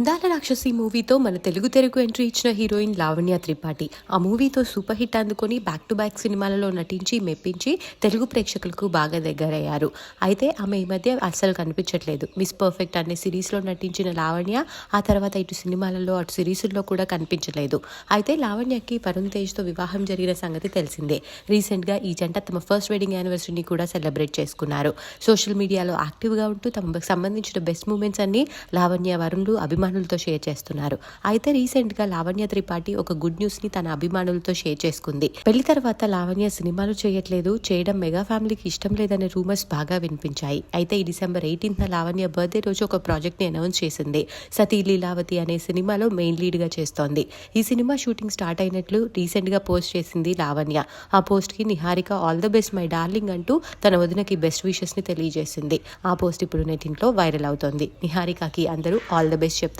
అందాల రాక్షసి మూవీతో మన తెలుగు తెరకు ఎంట్రీ ఇచ్చిన హీరోయిన్ లావణ్య త్రిపాఠి. ఆ మూవీతో సూపర్ హిట్ అందుకొని బ్యాక్ టు బ్యాక్ సినిమాలలో నటించి మెప్పించి తెలుగు ప్రేక్షకులకు బాగా దగ్గరయ్యారు. అయితే ఆమె ఈ మధ్య అస్సలు కనిపించట్లేదు. మిస్ పర్ఫెక్ట్ అనే సిరీస్లో నటించిన లావణ్య ఆ తర్వాత ఇటు సినిమాలలో అటు సిరీసుల్లో కూడా కనిపించలేదు. అయితే లావణ్యకి వరుణ్ తేజ్తో వివాహం జరిగిన సంగతి తెలిసిందే. రీసెంట్గా ఈ జంట తమ ఫస్ట్ వెడ్డింగ్ యానివర్సరీని కూడా సెలబ్రేట్ చేసుకున్నారు. సోషల్ మీడియాలో యాక్టివ్గా ఉంటూ తమకు సంబంధించిన బెస్ట్ మూమెంట్స్ అన్ని లావణ్య వరుణ్లు అభిమానులతో షేర్ చేస్తున్నారు. అయితే రీసెంట్గా లావణ్య త్రిపాఠి ఒక గుడ్ న్యూస్ని తన అభిమానులతో షేర్ చేసుకుంది. పెళ్ళి తర్వాత లావణ్య సినిమాలు చేయట్లేదు. చేయడం మెగా ఫ్యామిలీకి ఇష్టం లేదనే రూమర్స్ బాగా వినిపించాయి. అయితే ఈ డిసెంబర్ ఎయిటీన్త్ లావణ్య బర్త్డే రోజు ఒక ప్రాజెక్ట్ని అనౌన్స్ చేసింది. సతీ లీలావతి అనే సినిమాలో మెయిన్ లీడ్గా చేస్తోంది. ఈ సినిమా షూటింగ్ స్టార్ట్ అయినట్లు రీసెంట్గా పోస్ట్ చేసింది లావణ్య. ఆ పోస్ట్కి Niharika all the best my darling అంటూ తన వదినకి బెస్ట్ విషెస్ని తెలియజేసింది. ఆ పోస్ట్ ఇప్పుడు నెటింట్లో వైరల్ అవుతోంది. నిహారికకి అందరూ ఆల్ ద బెస్ట్ చెప్తారు.